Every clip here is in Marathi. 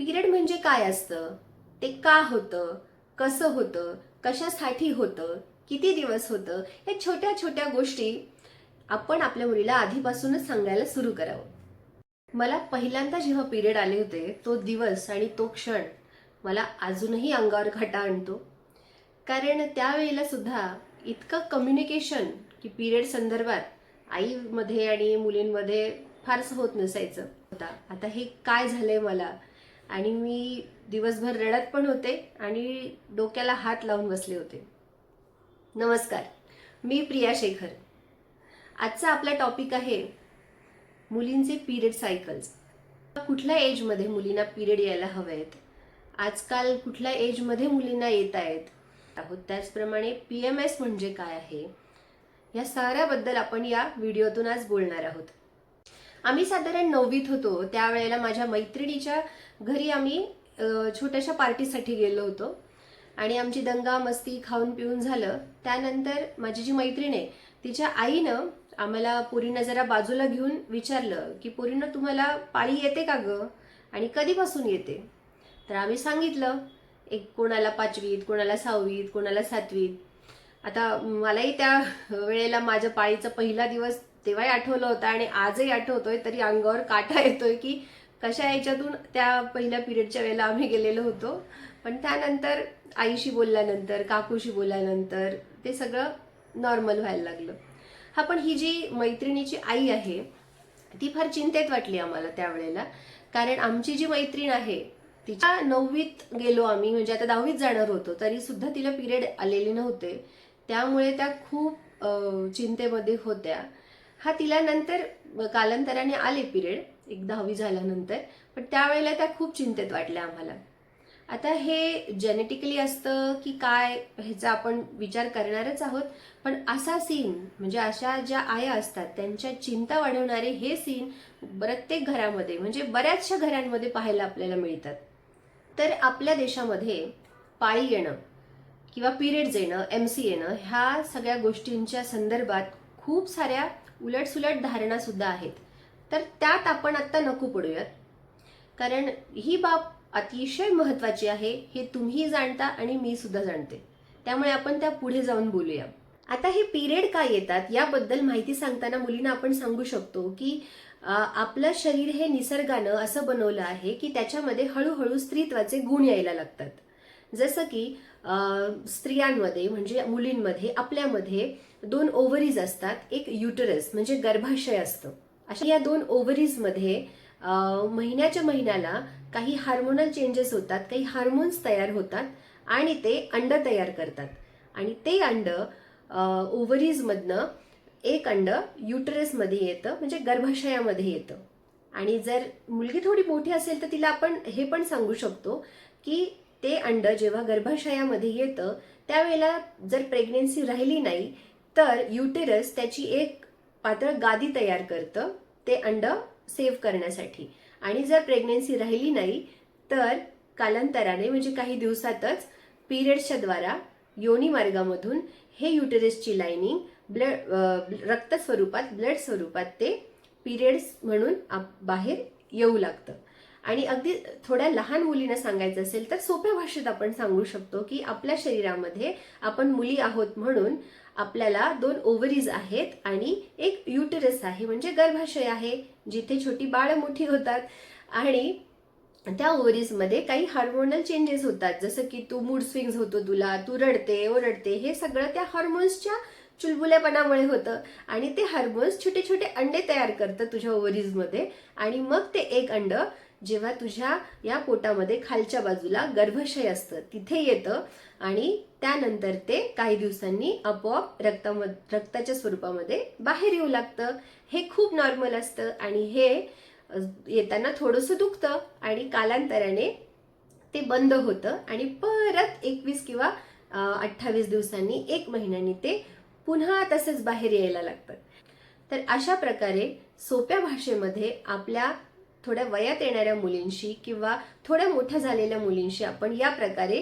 पिरियड म्हणजे काय असतं? ते का होतं? कसं होतं? कशासाठी होतं? किती दिवस होतं? या छोट्या छोट्या गोष्टी आपण आपल्या मुलीला आधीपासूनच सांगायला सुरू करावं. मला पहिल्यांदा जेव्हा पिरियड आले होते तो दिवस आणि तो क्षण मला अजूनही अंगावर घाटा आणतो. कारण त्यावेळेला सुद्धा इतकं कम्युनिकेशन की पिरियड संदर्भात आईमध्ये आणि मुलींमध्ये फारसं होत नसायचं. होता आता हे काय झालंय मला? आणि मी दिवसभर रडत पण होते आणि डोक्याला हात लावून बसले होते. नमस्कार मी प्रिया शेखर. आजचा आपला टॉपिक आहे मुलींचे पिरियड सायकल्स कुठल्या एजमध्ये मुलींना पिरियड यायला हवे आहेत आजकाल कुठल्या एजमध्ये मुलींना येत आहेत? आहोत. त्याचप्रमाणे पी एम एस म्हणजे काय आहे? या साऱ्याबद्दल आपण या व्हिडिओतून आज बोलणार आहोत. आम्ही साधारण नववीत होतो. त्यावेळेला माझ्या मैत्रिणीच्या घरी आम्ही छोट्याशा पार्टीसाठी गेलो होतो. आणि आमची दंगा मस्ती खाऊन पिऊन झालं. त्यानंतर माझी जी मैत्रीण आहे तिच्या आईनं आम्हाला पुरीनं जरा बाजूला घेऊन विचारलं की पुरीनं तुम्हाला पाळी येते का ग? आणि कधीपासून येते? तर आम्ही सांगितलं एक कोणाला पाचवीत कोणाला सहावीत कोणाला सातवीत. आता मलाही त्या वेळेला माझ्या पाळीचा पहिला दिवस तेव्हाही आठवलं होतं आणि आजही आठवतोय तरी अंगावर काटा येतोय की कशा याच्यातून त्या पहिल्या पिरियडच्या वेळेला आम्ही गेलेलो होतो. पण त्यानंतर आईशी बोलल्यानंतर काकूशी बोलल्यानंतर ते सगळं नॉर्मल व्हायला लागलं. हा पण ही जी मैत्रिणीची आई आहे ती फार चिंतेत वाटली आम्हाला त्यावेळेला. कारण आमची जी मैत्रीण आहे तिच्या नववीत गेलो आम्ही म्हणजे आता दहावीत जाणार होतो तरी सुद्धा तिला पिरियड आलेले नव्हते. त्यामुळे त्या खूप चिंतेमध्ये होत्या. हा तिला नंतर कालांतराने आले पिरियड एक दहावी झाल्यानंतर. पण त्यावेळेला त्या खूप चिंतेत वाटल्या आम्हाला. आता हे जेनेटिकली असतं की काय ह्याचा आपण विचार करणारच आहोत. पण असा सीन म्हणजे अशा ज्या आया असतात त्यांच्या चिंता वाढवणारे हे सीन प्रत्येक घरामध्ये म्हणजे बऱ्याचशा घरांमध्ये पाहायला आपल्याला मिळतात. तर आपल्या देशामध्ये पाळी येणं किंवा पिरियड्स येणं एम सी येणं ह्या सगळ्या गोष्टींच्या संदर्भात खूप साऱ्या उलटसुलट धारणासुद्धा आहेत. तर त्यात आपण आत्ता नको पडूयात. कारण ही बाब अतिशय महत्त्वाची आहे हे तुम्ही जाणता आणि मी सुद्धा जाणते. त्यामुळे आपण त्या पुढे जाऊन बोलूया. आता हे पिरियड का येतात याबद्दल माहिती सांगताना मुलींना आपण सांगू शकतो की आपलं शरीर हे निसर्गानं असं बनवलं आहे की त्याच्यामध्ये हळूहळू स्त्रीत्वाचे गुण यायला लागतात. जसं की स्त्रियांमध्ये म्हणजे मुलींमध्ये आपल्यामध्ये दोन ओव्हरीज असतात एक युटरस म्हणजे गर्भाशय असतं. अशा या दोन ओव्हरीजमध्ये महिन्याच्या महिन्याला काही हार्मोनल चेंजेस होतात काही हार्मोन्स तयार होतात आणि ते अंड तयार करतात. आणि ते अंड ओव्हरीजमधनं एक अंड युटरसमध्ये येतं म्हणजे गर्भाशयामध्ये येतं. आणि जर मुलगी थोडी मोठी असेल तर तिला आपण हे पण सांगू शकतो की ते अंड जेव्हा गर्भाशयामध्ये येतं त्यावेळेला जर प्रेग्नेन्सी राहिली नाही तर युटेरस त्याची एक पातळ गादी तयार करतं ते अंड सेव्ह करण्यासाठी. आणि जर प्रेग्नेन्सी राहिली नाही तर कालांतराने म्हणजे काही दिवसातच पिरियड्सच्या द्वारा योनी मार्गामधून हे युटेरसची लाईनिंग ब्लड रक्त स्वरूपात ब्लड स्वरूपात ते पिरियड्स म्हणून आप- बाहेर येऊ लागतं. आणि अगदी थोड्या लहान मुलींना सांगायचं असेल तर सोप्या भाषेत आपण सांगू शकतो की आपल्या शरीरामध्ये आपण मुली आहोत म्हणून आपल्याला दोन ओव्हरीज आहेत आणि एक युटरस आहे म्हणजे गर्भाशय आहे जिथे छोटी बाळ मोठी होतात. आणि त्या ओव्हरीजमध्ये काही हार्मोनल चेंजेस होतात जसं की तू मूड स्विंग्स होतो तुला तू रडते ओरडते हे सगळं त्या हार्मोन्सच्या चुलबुल्यापणामुळे होतं. आणि ते हार्मोन्स छोटे छोटे अंडे तयार करतं तुझ्या ओव्हरीजमध्ये आणि मग ते एक अंड जेव्हा तुझ्या या पोटामध्ये खालच्या बाजूला गर्भाशय असतं तिथे येतं आणि त्यानंतर ते काही दिवसांनी आपोआप रक्तामध्ये रक्ताच्या स्वरूपामध्ये बाहेर येऊ लागतं. हे खूप नॉर्मल असतं आणि हे येताना थोडंसं दुखतं आणि कालांतराने ते बंद होतं आणि परत एकवीस किंवा अठ्ठावीस दिवसांनी एक महिन्यानी ते पुन्हा तसंच बाहेर यायला लागतं. तर अशा प्रकारे सोप्या भाषेमध्ये आपल्या थोड्या वयात येणाऱ्या मुलींशी किंवा थोड्या मोठ्या झालेल्या मुलींशी आपण या प्रकारे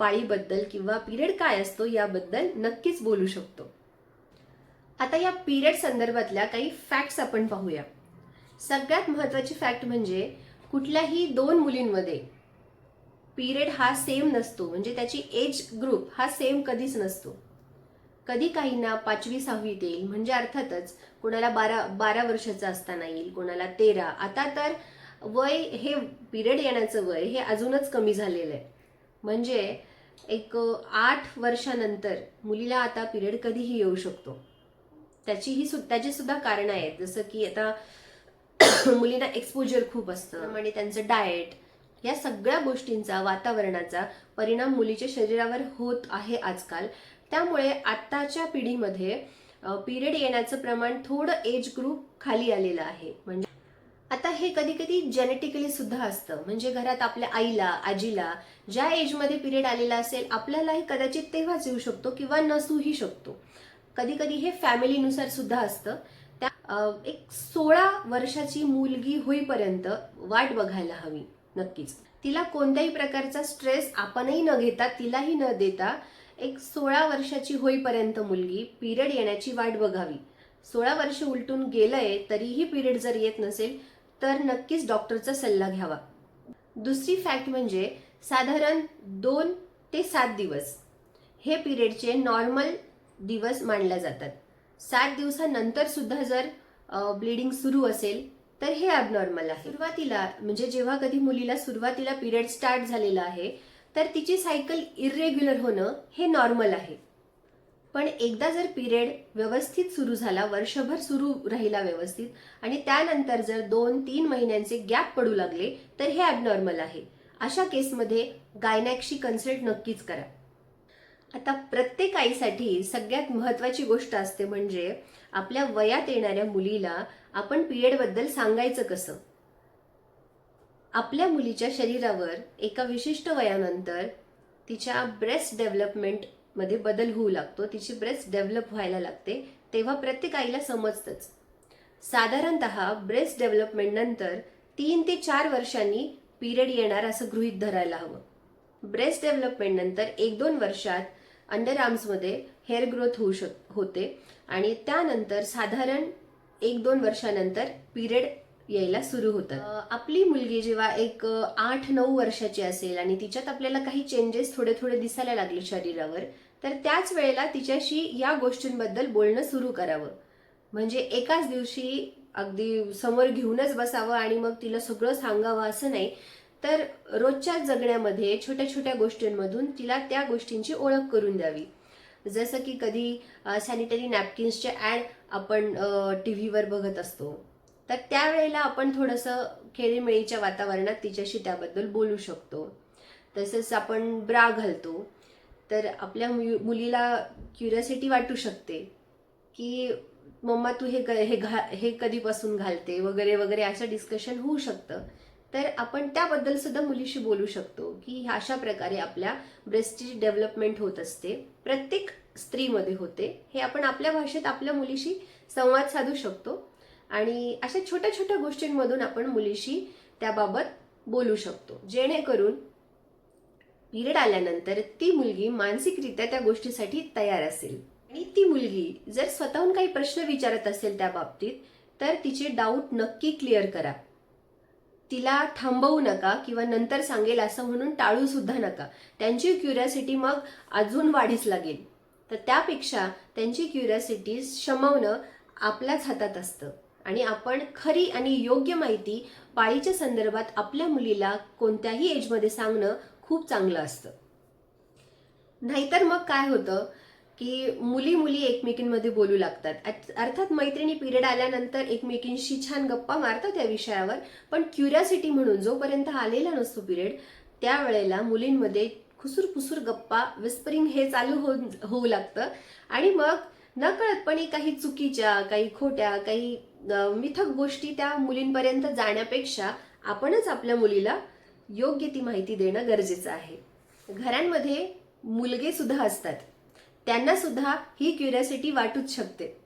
पाळीबद्दल किंवा पिरियड काय असतो याबद्दल नक्कीच बोलू शकतो. आता या पिरियड संदर्भातल्या काही फॅक्ट्स आपण पाहूया. सगळ्यात महत्वाची फॅक्ट म्हणजे कुठल्याही दोन मुलींमध्ये पिरियड हा सेम नसतो. म्हणजे त्याची एज ग्रुप हा सेम कधीच नसतो. कधी काहींना पाचवी सहावीत येईल म्हणजे अर्थातच कोणाला बारा बारा वर्षाचा असताना येईल कोणाला तेरा. आता तर वय हे पिरियड येण्याचं वय हे अजूनच कमी झालेलं आहे. म्हणजे एक आठ वर्षानंतर मुलीला आता पिरियड कधीही येऊ शकतो. त्याचीही सु त्याची सुद्धा कारणं आहेत. जसं की आता मुलींना एक्सपोजर खूप असतं. आणि त्यांचं डाएट या सगळ्या गोष्टींचा वातावरणाचा परिणाम मुलीच्या शरीरावर होत आहे आजकाल. त्यामुळे आत्ताच्या पिढीमध्ये पिरियड येण्याचं प्रमाण थोडं एज ग्रुप खाली आलेलं आहे. म्हणजे आता हे कधी कधी जेनेटिकली सुद्धा असतं. म्हणजे घरात आपल्या आईला आजीला ज्या एजमध्ये पिरियड आलेला असेल आपल्यालाही कदाचित तेव्हाच येऊ शकतो किंवा नसूही शकतो. कधी कधी हे फॅमिलीनुसार सुद्धा असतं. त्या एक सोळा वर्षाची मुलगी होईपर्यंत वाट बघायला हवी नक्कीच. तिला कोणत्याही प्रकारचा स्ट्रेस आपणही न घेता तिलाही न देता एक सोळा वर्षाची होईपर्यंत मुलगी पिरियड येण्याची वाट बघावी. सोळा वर्ष उलटून गेलंय तरीही पिरियड जर येत नसेल तर नक्कीच डॉक्टरचा सल्ला घ्यावा. दुसरी फॅक्ट म्हणजे साधारण दोन ते सात दिवस हे पिरियडचे नॉर्मल दिवस मानल्या जातात. सात दिवसानंतर सुद्धा जर ब्लिडिंग सुरू असेल तर हे अबनॉर्मल आहे. सुरुवातीला म्हणजे जेव्हा कधी मुलीला सुरुवातीला पिरियड स्टार्ट झालेला आहे तर तिची सायकल इरेग्युलर होणं हे नॉर्मल आहे. पण एकदा जर पिरियड व्यवस्थित सुरू झाला वर्षभर सुरू राहिला व्यवस्थित आणि त्यानंतर जर दोन तीन महिन्यांचे गॅप पडू लागले तर हे ॲबनॉर्मल आहे. अशा केसमध्ये गायनॅकशी कन्सल्ट नक्कीच करा. आता प्रत्येक आईसाठी सगळ्यात महत्त्वाची गोष्ट असते म्हणजे आपल्या वयात येणाऱ्या मुलीला आपण पिरियडबद्दल सांगायचं कसं? आपल्या मुलीच्या शरीरावर एका विशिष्ट वयानंतर तिच्या ब्रेस्ट डेव्हलपमेंटमध्ये बदल होऊ लागतो. तिची ब्रेस्ट डेव्हलप व्हायला लागते. तेव्हा प्रत्येक आईला समजतंच. साधारणत ब्रेस्ट डेव्हलपमेंटनंतर तीन ते चार वर्षांनी पिरियड येणार असं गृहीत धरायला हवं. ब्रेस्ट डेव्हलपमेंटनंतर एक दोन वर्षात अंडर आर्म्समध्ये हेअर ग्रोथ होऊ शक होते. आणि त्यानंतर साधारण एक दोन वर्षानंतर पिरियड यायला सुरू होतात. आपली मुलगी जेव्हा एक आठ नऊ वर्षाची असेल आणि तिच्यात आपल्याला काही चेंजेस थोडे थोडे दिसायला लागले शरीरावर तर त्याच वेळेला तिच्याशी या गोष्टींबद्दल बोलणं सुरू करावं. म्हणजे एकाच दिवशी अगदी समोर घेऊनच बसावं आणि मग तिला सगळं सांगावं असं नाही तर रोजच्या जगण्यामध्ये छोट्या छोट्या गोष्टींमधून तिला त्या गोष्टींची ओळख करून द्यावी. जसं की कधी सॅनिटरी नॅपकिन्सचे ॲड आपण टी व्हीवर बघत असतो. तर त्यावेळेला आपण थोडंसं खेळीमेळीच्या वातावरणात तिच्याशी त्याबद्दल बोलू शकतो. तसंच आपण ब्रा घालतो. तर आपल्या मु- मुलीला क्युरियोसिटी वाटू शकते की मम्मा तू हे क हे घा हे कधीपासून घालते? वगैरे वगैरे असं डिस्कशन होऊ शकतं. तर आपण त्याबद्दल सुद्धा मुलीशी बोलू शकतो की अशा प्रकारे आपल्या ब्रेस्टची डेव्हलपमेंट होत असते. प्रत्येक स्त्रीमध्ये होते. हे आपण आपल्या भाषेत आपल्या मुलीशी संवाद साधू शकतो. आणि अशा छोट्या छोट्या गोष्टींमधून आपण मुलीशी त्याबाबत बोलू शकतो. जेणेकरून पिरियड आल्यानंतर ती मुलगी मानसिकरित्या त्या गोष्टीसाठी तयार असेल. आणि ती मुलगी जर स्वतःहून काही प्रश्न विचारत असेल त्या बाबतीत तर तिचे डाऊट नक्की क्लिअर करा. तिला थांबवू नका किंवा नंतर सांगेल असं म्हणून टाळू सुद्धा नका. त्यांची क्युरियासिटी मग अजून वाढीस लागेल. तर त्यापेक्षा त्यांची क्युरियासिटी शमवणं आपल्याच हातात असतं. आणि आपण खरी आणि योग्य माहिती पाळीच्या संदर्भात आपल्या मुलीला कोणत्याही एजमध्ये सांगणं खूप चांगलं असतं. नाहीतर मग काय होतं की मुली मुली एकमेकींमध्ये बोलू लागतात. अर्थात मैत्रिणी पिरियड आल्यानंतर एकमेकींशी छान गप्पा मारतात त्या विषयावर पण क्युरियासिटी म्हणून जोपर्यंत आलेला नसतो पिरियड त्यावेळेला मुलींमध्ये खुसूर खुसूर गप्पा विस्परिंग हे चालू हो होऊ लागतं. आणि मग नकळतपणे काही चुकीच्या काही खोट्या काही मिथक गोष्टी त्या मुलींपर्यंत जाण्यापेक्षा आपणच आपल्या मुलीला योग्य ती माहिती देणं गरजेचं आहे. घरांमध्ये मुलगे सुद्धा असतात. त्यांना सुद्धा ही क्युरियासिटी वाटूच शकते.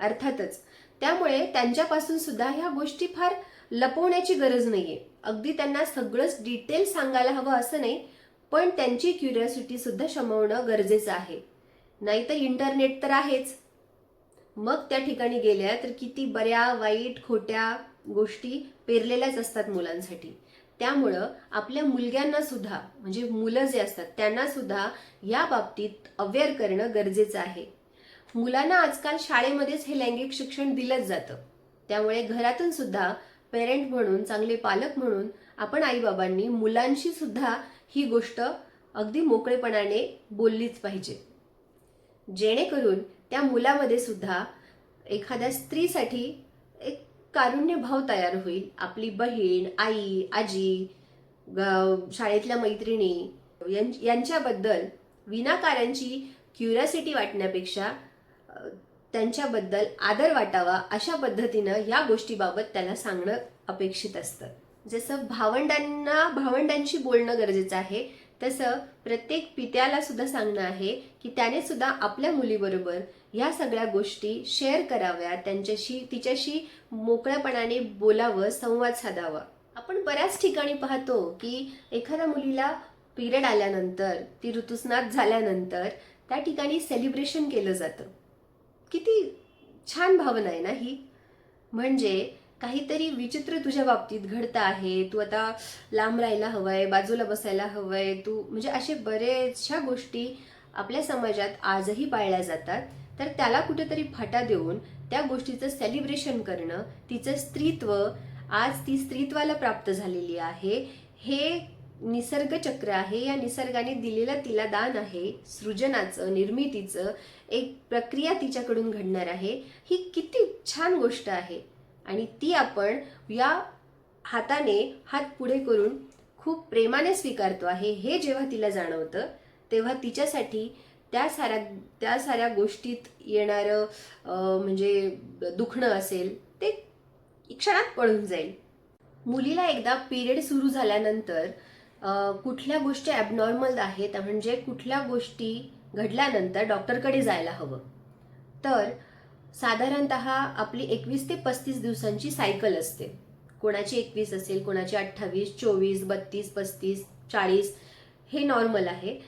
अर्थातच. त्यामुळे त्यांच्यापासून सुद्धा ह्या गोष्टी फार लपवण्याची गरज नाहीये. अगदी त्यांना सगळंच डिटेल सांगायला हवं असं नाही पण त्यांची क्युरियासिटी सुद्धा शमवणं गरजेचं आहे. नाहीतर इंटरनेट तर आहेच. मग त्या ठिकाणी गेल्या तर किती बऱ्या वाईट खोट्या गोष्टी पेरलेल्याच असतात मुलांसाठी. त्यामुळं आपल्या मुलग्यांना सुद्धा म्हणजे मुलं जे असतात त्यांना सुद्धा या बाबतीत अवेअर करणं गरजेचं आहे. मुलांना आजकाल शाळेमध्येच हे लैंगिक शिक्षण दिलंच जातं. त्यामुळे घरातून सुद्धा पेरेंट म्हणून चांगले पालक म्हणून आपण आईबाबांनी मुलांशी सुद्धा ही गोष्ट अगदी मोकळेपणाने बोललीच पाहिजे. जेणेकरून त्या मुलामध्ये सुद्धा एखाद्या स्त्रीसाठी एक कारुण्य भाव तयार होईल. आपली बहीण आई आजी ग- शाळेतल्या मैत्रिणी यां- यांच्याबद्दल विनाकारांची क्युरियासिटी वाटण्यापेक्षा त्यांच्याबद्दल आदर वाटावा अशा पद्धतीनं या गोष्टीबाबत त्याला सांगणं अपेक्षित असतं. जसं भावंडांना भावंडांशी बोलणं गरजेचं आहे. तसं प्रत्येक पित्याला सुद्धा सांगणं आहे की त्याने सुद्धा आपल्या मुलीबरोबर ह्या सगळ्या गोष्टी शेअर कराव्या त्यांच्याशी तिच्याशी मोकळ्यापणाने बोलावं संवाद साधावा. आपण बऱ्याच ठिकाणी पाहतो की एखाद्या मुलीला पिरियड आल्यानंतर ती ऋतुस्नात झाल्यानंतर त्या ठिकाणी सेलिब्रेशन केलं जातं. किती छान भावना आहे ना ही. म्हणजे काहीतरी विचित्र तुझ्या बाबतीत घडतं आहे. तू आता लांब राहायला हवंय बाजूला बसायला हवंय. तू म्हणजे असे बरेचशा गोष्टी आपल्या समाजात आजही पाळल्या जातात. तर त्याला कुठेतरी फाटा देऊन त्या गोष्टीचं सेलिब्रेशन करणं तिचं स्त्रीत्व आज ती स्त्रीत्वाला प्राप्त झालेली आहे. हे निसर्ग चक्र आहे. या निसर्गाने दिलेलं तिला दान आहे. सृजनाचं निर्मितीचं एक प्रक्रिया तिच्याकडून घडणार आहे. ही किती छान गोष्ट आहे. आणि ती आपण या हाताने हात पुढे करून खूप प्रेमाने स्वीकारतो आहे. हे जेव्हा तिला जाणवतं तेव्हा तिच्यासाठी त्या साऱ्या त्या साऱ्या गोष्टीत येणारं म्हणजे दुखणं असेल ते क्षणात पळून जाईल. मुलीला एकदा पिरियड सुरू झाल्यानंतर कुठल्या गोष्टी ॲबनॉर्मल आहेत म्हणजे कुठल्या गोष्टी घडल्यानंतर डॉक्टरकडे जायला हवं. तर साधारणत आपली एकवीस ते पस्तीस दिवसांची सायकल असते. कोणाची एकवीस असेल कोणाची अठ्ठावीस चोवीस बत्तीस पस्तीस चाळीस हे नॉर्मल आहे.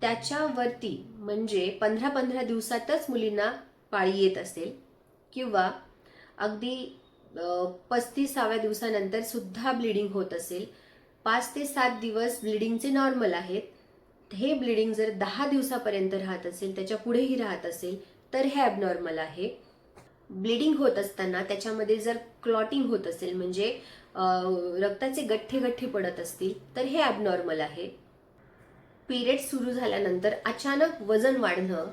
त्याच्यावरती म्हणजे पंधरा पंधरा दिवसातच मुलींना पाळी येत असेल किंवा अगदी पस्तीसाव्या दिवसानंतर सुद्धा ब्लिडिंग होत असेल. पाच ते सात दिवस ब्लिडिंगचे नॉर्मल आहेत. हे ब्लिडिंग जर दहा दिवसापर्यंत राहत असेल त्याच्या पुढेही राहत असेल तर हे ॲबनॉर्मल आहे. ब्लिडिंग होत असताना त्याच्यामध्ये जर क्लॉटिंग होत असेल म्हणजे रक्ताचे गठ्ठे गठ्ठे पडत असतील तर हे ॲबनॉर्मल आहे. पिरियड सुरू झाल्यानंतर अचानक वजन वाढणं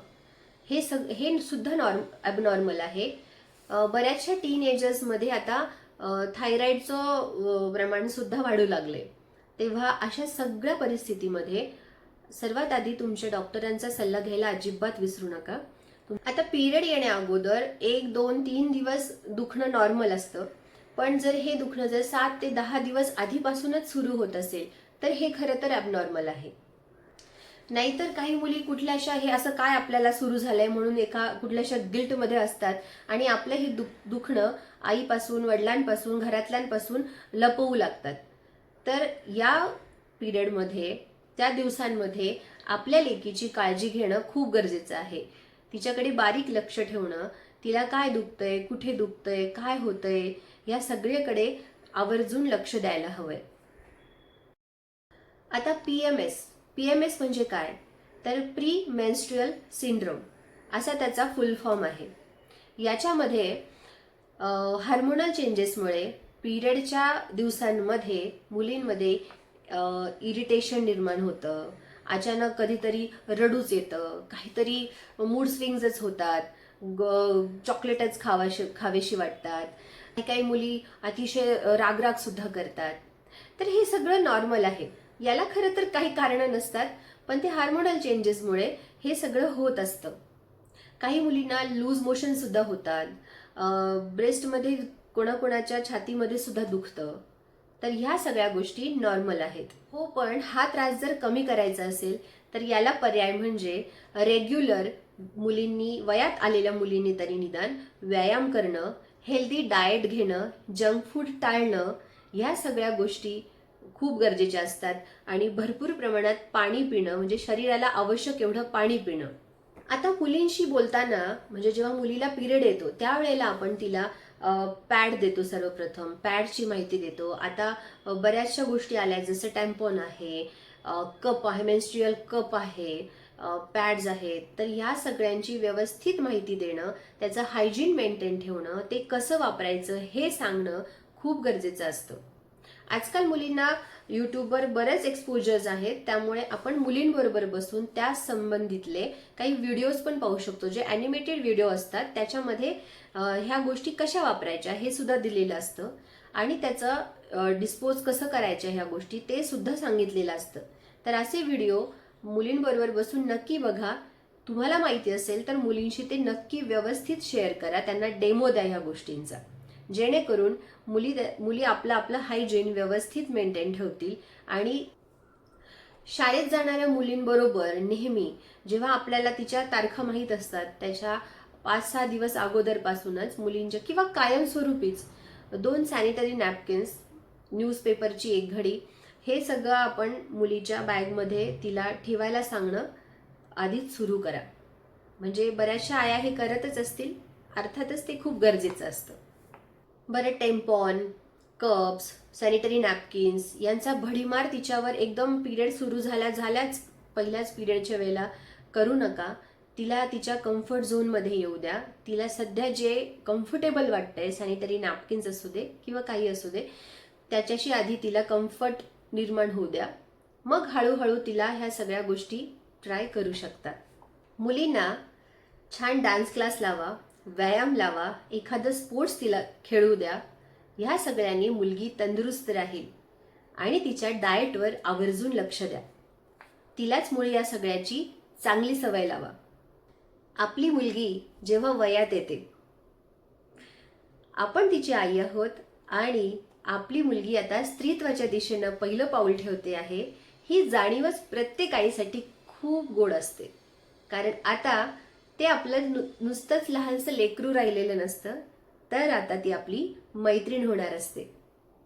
हे सग हे सुद्धा नॉर्म ॲबनॉर्मल आहे. बऱ्याचशा टीनेजर्समध्ये आता थायरॉईडचं प्रमाणसुद्धा वाढू लागले तेव्हा अशा सगळ्या परिस्थितीमध्ये सर्वात आधी तुमच्या डॉक्टरांचा सल्ला घ्यायला अजिबात विसरू नका. आता पिरियड येण्या अगोदर एक दोन तीन दिवस दुखणं नॉर्मल असतं. पण जर हे दुखणं जर सात ते दहा दिवस आधीपासूनच सुरू होत असेल तर हे खरं तर ॲबनॉर्मल आहे. नाहीतर काही मुली कुठल्याशा हे असं काय आपल्याला सुरू झालंय म्हणून एका कुठल्याशा गिल्टमध्ये असतात आणि आपलं हे दुख दुखणं आईपासून वडिलांपासून घरातल्यांपासून लपवू लागतात. तर या पिरियडमध्ये त्या दिवसांमध्ये आपल्या लेकीची काळजी घेणं खूप गरजेचं आहे. तिच्याकडे बारीक लक्ष ठेवणं तिला काय दुखतंय कुठे दुखतंय काय होतंय या सगळीकडे आवर्जून लक्ष द्यायला हवंय. आता P M S. P M S म्हणजे काय? तर प्री मेन्स्ट्रुअल सिंड्रोम. असा त्याचा फुल फॉर्म आहे. याच्यामध्ये हार्मोनल चेंजेसमुळे पिरियडच्या दिवसांमध्ये मुलींमध्ये इरिटेशन निर्माण होतं अचानक कधीतरी रडूच येतं. काहीतरी मूड स्विंग्सच होतात. ग चॉकलेटच खावाशी खावेशी वाटतात. काही काही मुली अतिशय रागराग सुद्धा करतात. तर हे सगळं नॉर्मल आहे. याला खरं तर काही कारणं नसतात पण ते हार्मोनल चेंजेसमुळे हे सगळं होत असतं. काही मुलींना लूज मोशन सुद्धा होतात. ब्रेस्टमध्ये कोणाकोणाच्या छातीमध्ये सुद्धा दुखतं. तर ह्या सगळ्या गोष्टी नॉर्मल आहेत. हो पण हा त्रास जर कमी करायचा असेल तर याला पर्याय म्हणजे रेग्युलर मुलींनी वयात आलेल्या मुलींनी तरी निदान व्यायाम करणं हेल्दी डाएट घेणं जंक फूड टाळणं ह्या सगळ्या गोष्टी खूप गरजेच्या असतात. आणि भरपूर प्रमाणात पाणी पिणं म्हणजे शरीराला आवश्यक एवढं पाणी पिणं. आता मुलींशी बोलताना म्हणजे जेव्हा मुलीला पिरियड येतो त्यावेळेला आपण तिला पॅड देतो सर्वप्रथम पॅडची माहिती देतो. आता बऱ्याचशा गोष्टी आल्या जसं टॅम्पॉन आहे कप आहे मेन्स्ट्रियल कप आहे पॅड्स आहेत. तर ह्या सगळ्यांची व्यवस्थित माहिती देणं त्याचं हायजीन मेंटेन ठेवणं ते कसं वापरायचं हे सांगणं खूप गरजेचं असतं. आजकाल मुलींना यूट्यूबवर बरेच एक्सपोजर्स आहेत त्यामुळे आपण मुलींबरोबर बसून त्या संबंधितले काही व्हिडिओज पण पाहू शकतो जे ॲनिमेटेड व्हिडिओ असतात त्याच्यामध्ये ह्या गोष्टी कशा वापरायच्या हे सुद्धा दिलेलं असतं. आणि त्याचं डिस्पोज कसं करायचं ह्या गोष्टी ते सुद्धा सांगितलेलं असतं. तर असे व्हिडिओ मुलींबरोबर बसून नक्की बघा. तुम्हाला माहिती असेल तर मुलींशी ते नक्की व्यवस्थित शेअर करा. त्यांना डेमो द्या ह्या गोष्टींचा. जेणेकरून मुली मुली आपलं आपलं हायजीन व्यवस्थित मेंटेन ठेवतील. आणि शाळेत जाणाऱ्या मुलींबरोबर नेहमी जेव्हा आपल्याला तिच्या तारखा माहीत असतात त्याच्या पाच सहा दिवस अगोदरपासूनच मुलींच्या किंवा कायमस्वरूपीच दोन सॅनिटरी नॅपकिन्स न्यूजपेपरची एक घडी हे सगळं आपण मुलीच्या बॅगमध्ये तिला ठेवायला सांगणं आधीच सुरू करा. म्हणजे बऱ्याचशा आया हे करतच असतील अर्थातच ते खूप गरजेचं असतं. बरं टेम्पॉन कप्स सॅनिटरी नॅपकिन्स यांचा भडीमार तिच्यावर एकदम पिरियड सुरू झाल्या झाल्याच पहिल्याच पिरियडच्या वेळेला. करू नका. तिला तिच्या कम्फर्ट झोनमध्ये येऊ द्या. तिला सध्या जे कम्फर्टेबल वाटतंय सॅनिटरी नॅपकिन्स असू दे किंवा काही असू दे त्याच्याशी आधी तिला कम्फर्ट निर्माण होऊ द्या. मग हळूहळू तिला ह्या सगळ्या गोष्टी ट्राय करू शकतात मुलींना छान डान्स क्लास लावा. व्यायाम लावा एखादं स्पोर्ट्स तिला खेळू द्या ह्या सगळ्यांनी मुलगी तंदुरुस्त राहील आणि तिच्या डाएटवर आवर्जून लक्ष द्या. तिलाच मुळे या सगळ्याची चांगली सवय लावा. आपली मुलगी जेव्हा वयात येते आपण तिची आई आहोत आणि आपली मुलगी आता स्त्रीत्वाच्या दिशेनं पहिलं पाऊल ठेवते आहे ही जाणीवच प्रत्येक आईसाठी खूप गोड असते. कारण आता ते आपलं नु नुसतंच लहानसं लेकरू राहिलेलं नसतं तर आता ती आपली मैत्रीण होणार असते.